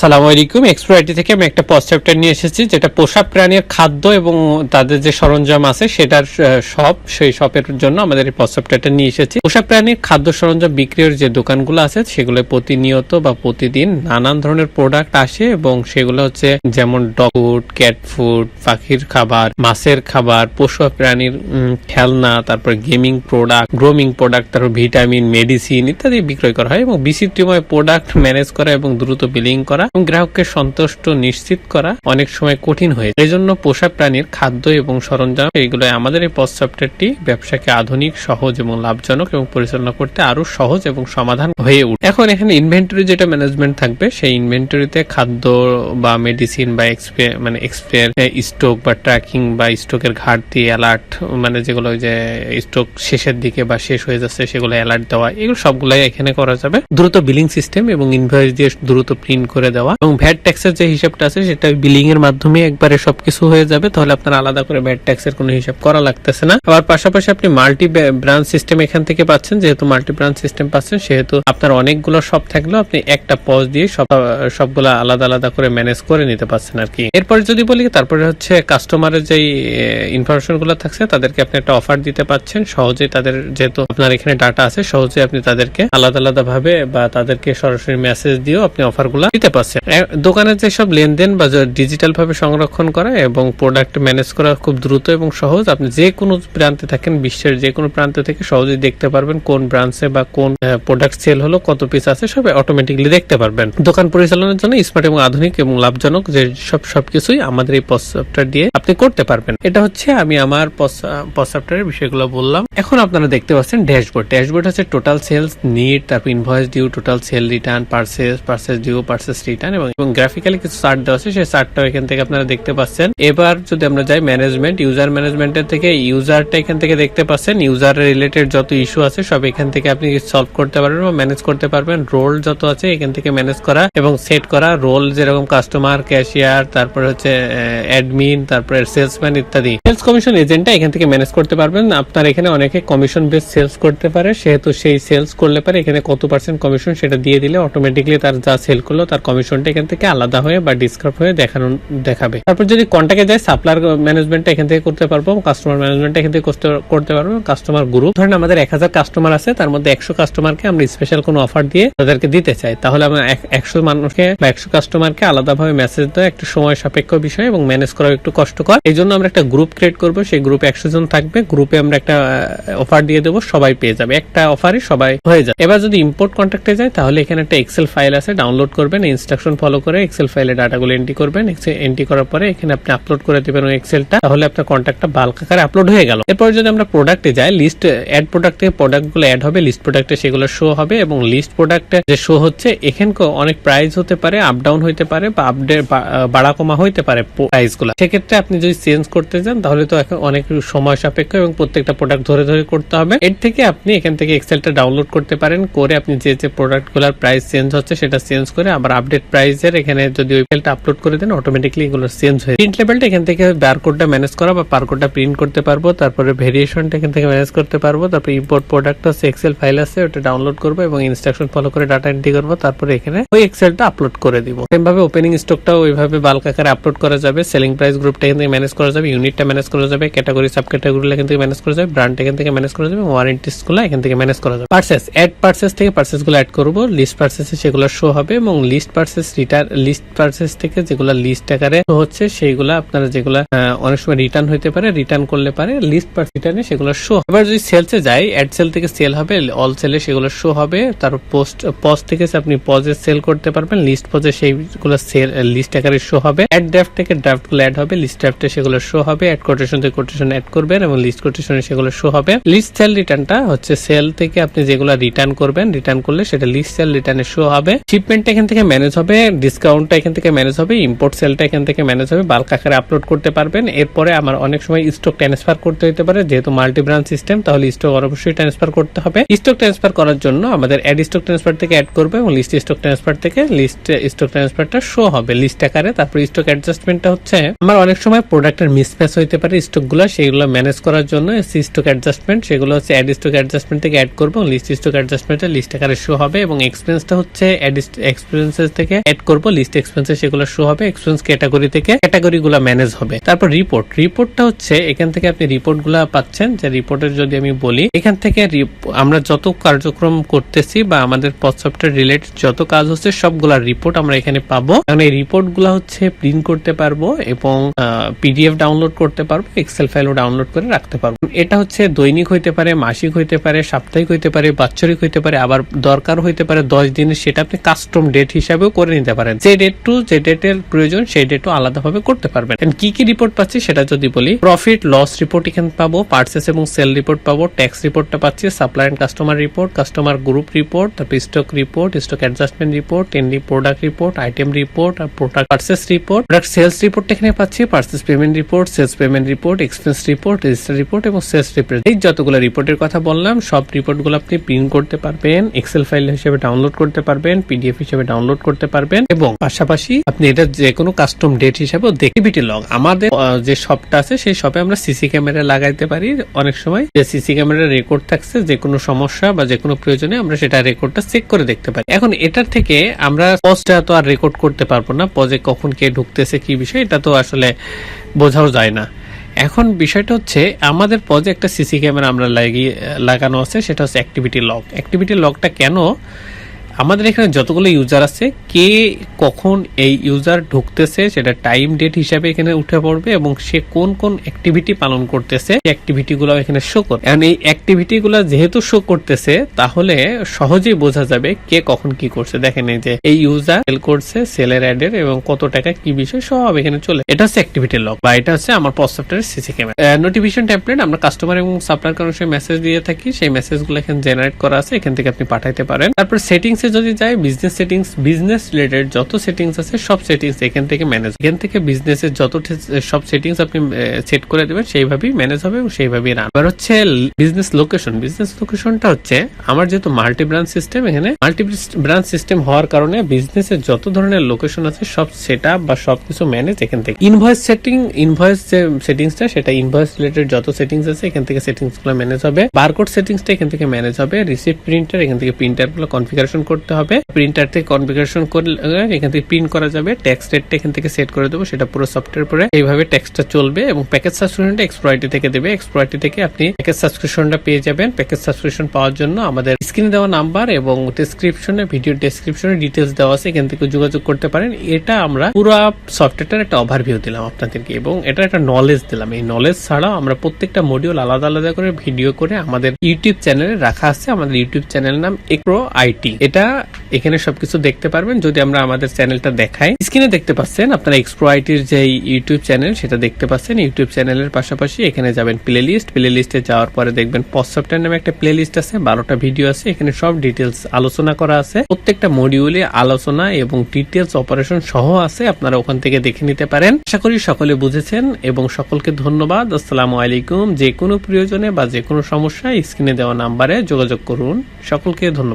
সালাম আলাইকুম। এক্সপ্রাইটি থেকে আমি একটা পশ্চাপ্টার নিয়ে এসেছি, যেটা পোষা প্রাণীর খাদ্য এবং তাদের যে সরঞ্জাম আছে, সেটার শপ সেই শপের জন্য আমাদের এই পশ্চাপ্টারটা নিয়ে এসেছি। পোষা প্রাণীর খাদ্য সরঞ্জাম বিক্রির যে দোকানগুলো আছে, সেগুলো প্রতিনিয়ত বা প্রতিদিন নানান ধরনের প্রোডাক্ট আসে এবং সেগুলো হচ্ছে যেমন ডগ ফুড ক্যাট ফুড পাখির খাবার, মাছের খাবার, পোষা প্রাণীর খেলনা, তারপর গেমিং প্রোডাক্ট গ্রোমিং প্রোডাক্ট তারপর ভিটামিন মেডিসিন ইত্যাদি বিক্রয় করা হয় এবং বিচিত্রময় প্রোডাক্ট ম্যানেজ করা এবং দ্রুত বিলিং করা এবং গ্রাহককে সন্তুষ্ট নিশ্চিত করা অনেক সময় কঠিন হয়ে। এই জন্য পোষা প্রাণীর খাদ্য এবং সরঞ্জাম এইগুলো আমাদের এই পথ সফটওয়্যারটি ব্যবসাকে আধুনিক, সহজ এবং লাভজনক এবং পরিচালনা করতে আরও সহজ এবং সমাধান হয়ে উঠে এখন এখানে ইনভেন্টরি যেটা ম্যানেজমেন্ট থাকবে, সেই ইনভেন্টরিতে খাদ্য বা মেডিসিন বা এক্সপে মানে এক্সপেয়ার স্টক বা ট্র্যাকিং বা স্টকের ঘাটতি অ্যালার্ট মানে যেগুলো যে স্টক শেষের দিকে বা শেষ হয়ে যাচ্ছে সেগুলো অ্যালার্ট দেওয়া, এগুলো সবগুলাই এখানে করা যাবে দ্রুত বিলিং সিস্টেম এবং ইনভয়েস দিয়ে দ্রুত প্রিন্ট করে দেওয়া। এবং ভ্যাট ট্যাক্সের যে হিসাবটা আছে, সেটা বিলিং এর মাধ্যমে একবারে সবকিছু হয়ে যাবে, তাহলে আপনার আলাদা করে ভ্যাট ট্যাক্সের কোনো হিসাব করা লাগতেছে না। আবার পাশাপাশি আপনি মাল্টি ব্রাঞ্চ সিস্টেম এখান থেকে পাচ্ছেন, যেহেতু মাল্টি ব্রাঞ্চ সিস্টেম পাচ্ছেন, সেহেতু আপনার অনেকগুলো সব থাকলেও আপনি একটা পজ দিয়ে সব, সবগুলো আলাদা আলাদা করে ম্যানেজ করে নিতে পারছেন আর কি এরপরে যদি বলি, তারপরে হচ্ছে কাস্টমারের যেই ইনফরমেশনগুলো থাকছে, তাদেরকে আপনি একটা অফার দিতে পাচ্ছেন। সহজে তাদের যেহেতু আপনার এখানে ডাটা আছে সহজে আপনি তাদেরকে আলাদা আলাদা ভাবে বা তাদেরকে সরাসরি মেসেজ দিয়েও আপনি অফারগুলা দিতে পারছেন। এ, দোকানের যেসব লেনদেন বা ডিজিটাল ভাবে সংরক্ষণ করা এবং প্রোডাক্ট ম্যানেজ করা খুব দ্রুত এবং সহজ আপনি যে কোনো প্রান্তে থাকেন বিশ্বের যে কোনো প্রান্ত থেকে সহজেই দেখতে পারবেন কোন ব্রাঞ্চে বা কোন প্রোডাক্ট সেল হলো কত পিস আছে সব অটোমেটিকলি দেখতে পারবেন। দোকান পরিচালনার জন্য স্মার্ট এবং আধুনিক এবং লাভজনক যে সব সবকিছুই আমাদের এই পস সফটওয়্যার দিয়ে আপনি করতে পারবেন। এটা হচ্ছে আমি আমার পস সফটওয়্যারের বিষয়গুলো বললাম। এখন আপনারা দেখতে পাচ্ছেন ড্যাশবোর্ড। ড্যাশবোর্ড হচ্ছে টোটাল সেলস নিট তারপর invoice due total sale return purchase purchase due purchase return এবং এবং গ্রাফিক্যালি কিছু চার্ট দেওয়া আছে, সেই চার্টটাও এখান থেকে আপনারা দেখতে পাচ্ছেন। এবার যদি আমরা যাই ম্যানেজমেন্ট ইউজার ম্যানেজমেন্টের থেকে ইউজারটা এখান থেকে দেখতে পাচ্ছেন ইউজার রিলেটেড যত ইস্যু আছে, সব এখান থেকে আপনি সলভ করতে পারবেন বা ম্যানেজ করতে পারবেন। রোল যত আছে, এখান থেকে ম্যানেজ করা এবং সেট করা। রোল যেরকম কাস্টমার ক্যাশিয়ার তারপর হচ্ছে অ্যাডমিন তারপরে সেলসম্যান ইত্যাদি। সেলস কমিশন এজেন্টটা এখান থেকে ম্যানেজ করতে পারবেন। আপনার এখানে অনেকে কমিশন বেস সেলস করতে পারে, সেহেতু সেই সেলস করলে পারে এখানে কত পার্সেন্ট কমিশন সেটা দিয়ে দিলে অটোমেটিকলি তার যা সেল করল, তার কমিশনটা এখান থেকে আলাদা হয়ে বা ডিসক্রাইব হয়ে দেখানো দেখাবে। তারপর যদি কন্ট্যাক্টে যায় সাপ্লায়ার ম্যানেজমেন্টটা এখান থেকে করতে পারব কাস্টমার ম্যানেজমেন্টটা এখান থেকে করতে- পারব কাস্টমার গ্রুপ ধরেন আমাদের এক হাজার কাস্টমার আছে, তার মধ্যে একশো কাস্টমারকে আমরা স্পেশাল কোনো অফার দিয়ে তাদেরকে দিতে চাই। তাহলে আমরা একশো মানুষকে বা একশো কাস্টমারকে আলাদাভাবে মেসেজ দেওয়া একটু সময় সাপেক্ষ বিষয় এবং ম্যানেজ করা একটু কষ্টকর। এই জন্য আমরা একটা গ্রুপ ক্রিয়েট করব, সেই গ্রুপে একশো জন থাকবে। গ্রুপে আমরা একটা অফার দিয়ে দেবো, সবাই পেয়ে যাবে। একটা অফারই সবাই হয়ে যাবে। এবার যদি ইম্পোর্ট কন্ট্যাক্টে যায়, তাহলে এখানে একটা এক্সেল ফাইল আছে ডাউনলোড করবেন ইনস্ট্রাকশন ফলো করে এক্সেল ফাইলে ডাটাগুলো এন্ট্রি করবেন। এন্ট্রি করার পরে এখানে আপনি আপলোড করে দেবেন ওই এক্সেলটা তাহলে আপনার কন্ট্যাক্টটা বাল্ক আকারে আপলোড হয়ে গেল। এরপর যদি আমরা প্রোডাক্টে যাই লিস্ট অ্যাড প্রোডাক্ট থেকে প্রোডাক্টগুলো অ্যাড হবে লিস্ট প্রোডাক্টে সেগুলো শো হবে এবং লিস্ট প্রোডাক্টে যে শো হচ্ছে এখানে অনেক প্রাইস হতে পারে আপ ডাউন হইতে পারে বা আপডেট বাড়া কমা হইতে পারে প্রাইসগুলো। সেক্ষেত্রে আপনি যদি চেঞ্জ করতে চান তাহলে তো এখন অনেক সময় সাপেক্ষ এবং প্রত্যেকটা প্রোডাক্ট ধরে ধরে করতে হবে। এর থেকে আপনি এখান থেকে এক্সেলটা ডাউনলোড করতে পারেন, করে আপনি যে যে প্রোডাক্টগুলোর প্রাইস চেঞ্জ হচ্ছে, সেটা চেঞ্জ করে আবার আপডেট প্রাইসের এখানে যদি ওই ফাইলটা আপলোড করে দেন অটোমেটিকলি এগুলো চেঞ্জ হয়ে প্রিন্ট লেভেলটা এখান থেকে বারকোডটা ম্যানেজ করা বা বারকোডটা প্রিন্ট করতে পারব, তারপরে ভেরিয়েশনটা এখান থেকে ম্যানেজ করতে পারব, তারপরে ইম্পোর্ট প্রোডাক্ট আছে এক্সেল ফাইল আছে, ওটা ডাউনলোড করব এবং ইনস্ট্রাকশন ফলো করে ডাটা এন্ট্রি করব, তারপরে এখানে ওই এক্সেলটা আপলোড করে দিব। সেম ভাবে ওপেনিং স্টকটাও ওইভাবে বাল্ক আকারে আপলোড করা যাবে সেলিং প্রাইস গ্রুপটা এখান থেকে ম্যানেজ করা যাবে ইউনিটটা ম্যানেজ করা যাবে ক্যাটাগরি সাব ক্যাটাগরি এখান থেকে ম্যানেজ করা যাবে ব্র্যান্ড এখান থেকে ম্যানেজ করা যাবে ওয়ারেন্টিসগুলো এখান থেকে ম্যানেজ করা যাবে। পার্সেস অ্যাড পার্সেস থেকে পার্সেসগুলো অ্যাড করব লিস্ট পার্সেসে সেগুলো শো হবে, এবং list purchase return list purchase থেকে যেগুলো লিস্ট আকারে হচ্ছে, সেইগুলো আপনারা যেগুলো অনেক সময় রিটার্ন হইতে পারে রিটার্ন করলে পারে লিস্ট পার্স রিটার্নে সেগুলো শো এবার যদি সেলসে যাই অ্যাড সেল থেকে সেল হবে অল সেলে সেগুলো শো হবে তারপর পোস্ট পজ থেকে আপনি পজে সেল করতে পারবেন লিস্ট পজে সেইগুলো সেল লিস্ট আকারে শো হবে। অ্যাড ড্রাফট থেকে ড্রাফটগুলো অ্যাড হবে লিস্ট ড্রাফটে সেগুলো শো হবে অ্যাড কোটেশন থেকে কোটেশন অ্যাড করবেন এবং লিস্ট কোটেশনে সেগুলো শো হবে। লিস্ট সেল রিটার্নটা হচ্ছে সেল থেকে আপনি যেগুলো রিটার্ন করবেন রিটার্ন করলে সেটা লিস্ট সেল রিটার্নে শো হবে। শিপমেন্টটা এখান থেকে ম্যানেজ হবে ডিসকাউন্টটা এখান থেকে ম্যানেজ হবে ইম্পোর্ট সেলটা এখান থেকে ম্যানেজ হবে বাল্ক আকারে আপলোড করতে পারবেন। এরপরে আমার অনেক সময় স্টক ট্রান্সফার করতে হতে পারে, যেহেতু মাল্টি ব্রাঞ্চ সিস্টেম তাহলে স্টক অবশ্যই ট্রান্সফার করতে হবে। স্টক ট্রান্সফার করার জন্য আমাদের অ্যাড স্টক ট্রান্সফার থেকে অ্যাড করবে এবং লিস্ট স্টক ট্রান্সফার থেকে লিস্ট স্টক ট্রান্সফারটা শো হবে। লিস্ট আকারে, তারপর স্টক অ্যাডজাস্টমেন্টটা হচ্ছে, আমার অনেক সময় প্রোডাক্টের মিসম্যাচ হইতে পারে স্টকগুলো সেগুলো ম্যানেজ করার জন্য স্টক অ্যাডজাস্টমেন্ট সেগুলো হচ্ছে অ্যাড স্টক অ্যাডজাস্টমেন্ট থেকে অ্যাড করব লিস্ট স্টক অ্যাডজাস্টমেন্টে লিস্ট আকারে শো হবে এবং এক্সপেন্সটা হচ্ছে অ্যাড এক্সপেন্সেস থেকে এড করব লিস্ট এক্সপেন্সে সেগুলো শো হবে এক্সপেন্স ক্যাটাগরি থেকে ক্যাটাগরি গুলো ম্যানেজ হবে। তারপর রিপোর্ট রিপোর্টটা হচ্ছে এখান থেকে আপনি রিপোর্টগুলা পাচ্ছেন, যে রিপোর্টের যদি আমি বলি, এখান থেকে আমরা যত কার্যক্রম করতেছি বা আমাদের পথ সফটওয়্যার রিলেটেড যত কাজ হচ্ছে, সবগুলা রিপোর্ট আমরা এখানে পাবো। কারণ এই রিপোর্টগুলা হচ্ছে প্রিন্ট করতে পারব এবং পিডিএফ ডাউনলোড করতে পারব এক্সেল ফাইলও ডাউনলোড করে রাখতে পারব। এটা হচ্ছে দৈনিক হইতে পারে, মাসিক হইতে পারে, সাপ্তাহিক হইতে পারে, বাৎসরিক হইতে পারে, আবার দরকার হইতে পারে দশ দিনের, সেটা আপনি কাস্টম ডেট হিসাবেও করে নিতে পারেন। যে ডেট টু যে ডেটের প্রয়োজন, সেই ডেটও আলাদাভাবে করতে পারবেন। কি কি রিপোর্ট পাচ্ছি সেটা যদি বলি প্রফিট লস রিপোর্ট এখানে পাবো পার্সেস এবং সেল রিপোর্ট পাবো ট্যাক্স রিপোর্টটা পাচ্ছি supply and customer report customer group report তারপর stock report stock adjustment report and product report item report R product purchase report product sales report এখানে পাচ্ছি purchase payment report sales payment report expense report register report এবং sales report এই যতগুলো রিপোর্টের কথা বললাম, সব রিপোর্টগুলো আপনি প্রিন্ট করতে পারবেন এক্সেল ফাইল হিসেবে ডাউনলোড করতে পারবেন পিডিএফ হিসেবে ডাউনলোড করতে পারবেন এবং পাশাপাশি আপনি এটা যে কোনো কাস্টম ডেট হিসেবেও দেখবিটি লগ আমাদের যে শপটা আছে, সেই শপে আমরা সিসি ক্যামেরা লাগাইতে পারি। অনেক সময় যে সিসি ক্যামেরা রেকর্ড থাকছে যে কোনো সমস্যা বা যে কোনো প্রয়োজনে আমরা সেটা রেকর্ডটা চেক করে দেখতে পারি। এখন এটার থেকে আমরা পজটা তো আর রেকর্ড করতে পারব না। পজে কখন কে ঢুকতেছে, কি বিষয়, এটা তো আসলে বোঝাও যায় না। এখন বিষয়টা হচ্ছে, আমাদের পজে একটা সিসি ক্যামেরা আমরা লাগিয়ে লাগানো আছে, সেটা হচ্ছে অ্যাক্টিভিটি লগ অ্যাক্টিভিটি লগটা কেন আমাদের এখানে যতগুলো ইউজার আছে, কে কখন এই ইউজার ঢুকতেছে সেটা টাইম ডেট হিসাবে এখানে উঠে পড়বে এবং সে কোন কোন অ্যাক্টিভিটি পালন করতেছে অ্যাক্টিভিটি গুলো এখানে শো করে এখন এই অ্যাক্টিভিটি গুলো যেহেতু শো করতেছে, তাহলে সহজেই বোঝা যাবে কে কখন কি করছে। দেখেন এই যে, এই ইউজার সেল করছে সেলের অ্যাডের এবং কত টাকা, কি বিষয়, সব এখানে চলে। এটা হচ্ছে অ্যাক্টিভিটি লগ বা এটা হচ্ছে আমার software CC camera notification tablet আমরা কাস্টমার এবং সাপ্লায়ার কারণে মেসেজ দিয়ে থাকি, সেই মেসেজগুলো এখানে জেনারেট করা আছে, এখান থেকে আপনি পাঠাইতে পারেন। তারপর সেটিংস এ যদি যাই বিজনেস সেটিংস বিজনেস রিলেটেড যত সেটিংস আছে, সব সেটিংস এখান থেকে ম্যানেজ এখান থেকে বিজনেসের যত সব সেটিংস আপনি সেট করে দেবেন, সেইভাবেই ম্যানেজ হবে এবং সেইভাবেই রান এবার হচ্ছে বিজনেস লোকেশন বিজনেস লোকেশনটা হচ্ছে, আমার যেহেতু মাল্টি ব্রাঞ্চ সিস্টেম এখানে মাল্টি ব্রাঞ্চ সিস্টেম হওয়ার কারণে বিজনেসের যত ধরনের লোকেশন আছে, সব সেট বা সবকিছু ম্যানেজ এখান থেকে। ইনভয়েস সেটিং ইনভয়েস যে সেটিংসটা সেটা ইনভয়েস রিলেটেড যত সেটিংস আছে, এখান থেকে সেটিংসগুলো ম্যানেজ হবে। বারকোড সেটিংসটা এখান থেকে ম্যানেজ হবে। রিসিপ্ট প্রিন্টার এখান থেকে প্রিন্টারগুলো কনফিগারেশন করতে হবে। প্রিন্টার থেকে কনফিগারেশন করলে, এখান থেকে প্রিন্ট করা যাবে। ট্যাক্স রেটটা এখান থেকে সেট করে দেবো, সেটা পুরো সফটওয়্যার পরে। এইভাবে ট্যাক্সটা চলবে এবং প্যাকেজ সাবস্ক্রিপশনটা এক্সপ্রয়টি থেকে দেবে। এক্সপ্রয়টি থেকে আপনি প্যাকেজ সাবস্ক্রিপশনটা পেয়ে যাবেন। প্যাকেজ সাবস্ক্রিপশন পাওয়ার জন্য আমাদের স্ক্রিনে দেওয়া নাম্বার এবং ডেসক্রিপশনে ভিডিও ডেসক্রিপশনে ডিটেলস দেওয়া আছে। এখান থেকে যোগাযোগ করতে পারেন। এটা আমরা পুরো সফটওয়্যারটার একটা ওভারভিউ দিলাম আপনাদেরকে এবং এটা একটা নলেজ দিলাম। এই নলেজ ছাড়াও আমরা প্রত্যেকটা মডিউল আলাদা আলাদা করে ভিডিও করে আমাদের ইউটিউব চ্যানেলে রাখা আছে। আমাদের ইউটিউব চ্যানেলের নাম এক্রো আইটি এটা এখানে সবকিছু দেখতে পারবেন যদি আমরা আমাদের চ্যানেলটা দেখাই। স্ক্রিনে দেখতে পাচ্ছেন আপনারা এক্সপ্রো আইটির যে ইউটিউব চ্যানেল সেটা দেখতে পাচ্ছেন। ইউটিউব চ্যানেলের পাশাপাশি এখানে যাবেন প্লে লিস্ট প্লে লিস্টে যাওয়ার পরে দেখবেন পজ সফটওয়্যার নামে একটা প্লে লিস্ট আছে, বারোটা ভিডিও আছে। এখানে সব ডিটেলস আলোচনা করা আছে। প্রত্যেকটা মডিউলে আলোচনা এবং ডিটেলস অপারেশন সহ আছে, আপনারা ওখান থেকে দেখে নিতে পারেন। আশা করি সকলে বুঝেছেন এবং সকলকে ধন্যবাদ। আসসালামু আলাইকুম। যে কোনো প্রয়োজনে বা যে কোনো সমস্যায় স্ক্রিনে দেওয়া নাম্বারে যোগাযোগ করুন। সকলকে ধন্যবাদ।